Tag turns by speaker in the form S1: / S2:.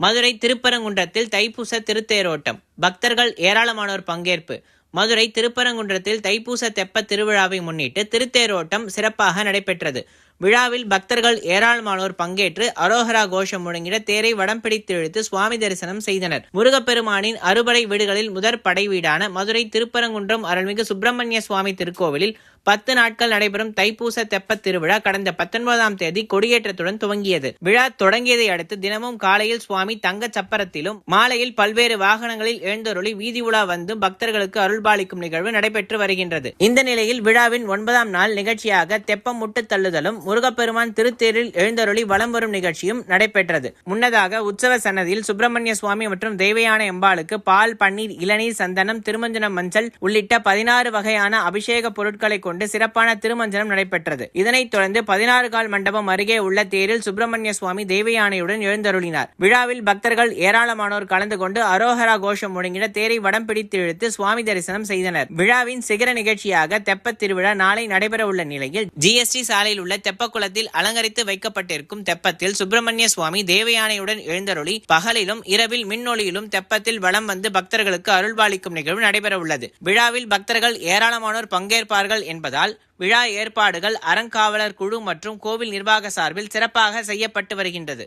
S1: மதுரை திருப்பரங்குன்றத்தில் தைப்பூச திருத்தேரோட்டம். பக்தர்கள் ஏராளமானோர் பங்கேற்பு. மதுரை திருப்பரங்குன்றத்தில் தைப்பூச தெப்ப திருவிழாவை முன்னிட்டு திருத்தேரோட்டம் சிறப்பாக நடைபெற்றது. விழாவில் பக்தர்கள் ஏராளமானோர் பங்கேற்று அரோஹரா கோஷம் முழங்கிட தேரை வடம் பிடித்து இழுத்து சுவாமி தரிசனம் செய்தனர். முருகப்பெருமானின் அறுபடை வீடுகளில் முதற் படை வீடான மதுரை திருப்பரங்குன்றம் அருள்மிகு சுப்பிரமணிய சுவாமி திருக்கோவிலில் பத்து நாட்கள் நடைபெறும் தைப்பூச தெப்பத் திருவிழா கடந்த பத்தொன்பதாம் தேதி கொடியேற்றத்துடன் துவங்கியது. விழா தொடங்கியதை அடுத்து தினமும் காலையில் சுவாமி தங்க சப்பரத்திலும் மாலையில் பல்வேறு வாகனங்களில் எழுந்தருளி வீதி உலா வந்து பக்தர்களுக்கு அருள் அருள்பாலிக்கும் நிகழ்வு நடைபெற்று வருகின்றது. இந்த நிலையில் விழாவின் ஒன்பதாம் நாள் நிகழ்ச்சியாக தெப்பம் முட்டு தள்ளுதலும் முருகப்பெருமான் திருத்தேரில் எழுந்தருளி வலம் வரும் நிகழ்ச்சியும் நடைபெற்றது. முன்னதாக உற்சவ சன்னதியில் சுப்பிரமணிய சுவாமி மற்றும் தேவையான எம்பாளுக்கு பால் பன்னீர் இளநீர் சந்தனம் திருமஞ்சனம் மஞ்சள் உள்ளிட்ட பதினாறு வகையான அபிஷேக பொருட்களை கொண்டு சிறப்பான திருமஞ்சனம் நடைபெற்றது. இதனைத் தொடர்ந்து பதினாறு கால் மண்டபம் அருகே உள்ள தேரில் சுப்பிரமணிய சுவாமி தேவயானையுடன் எழுந்தருளினார். விழாவில் பக்தர்கள் ஏராளமானோர் கலந்து கொண்டு அரோஹரா கோஷம் முழங்கிட தேரை வடம் பிடித்து இழுத்து சுவாமி தரிசனம் செய்தனர். விழாவின் சிகர நிகழ்ச்சியாக தெப்ப திருவிழா நாளை நடைபெற உள்ள நிலையில் ஜிஎஸ்டி சாலையில் உள்ள தெப்பக்குளத்தில் அலங்கரித்து வைக்கப்பட்டிருக்கும் தெப்பத்தில் சுப்பிரமணிய சுவாமி தேவயானையுடன் எழுந்தருளி பகலிலும் இரவில் மின்னொளியிலும் தெப்பத்தில் வலம் வந்து பக்தர்களுக்கு அருள்பாலிக்கும் நிகழ்வு நடைபெற உள்ளது விழாவில் பக்தர்கள் ஏராளமானோர் பங்கேற்பார்கள் என்பதால் விழா ஏற்பாடுகள் அறங்காவலர் குழு மற்றும் கோவில் நிர்வாக சார்பில் சிறப்பாக செய்யப்பட்டு வருகின்றது.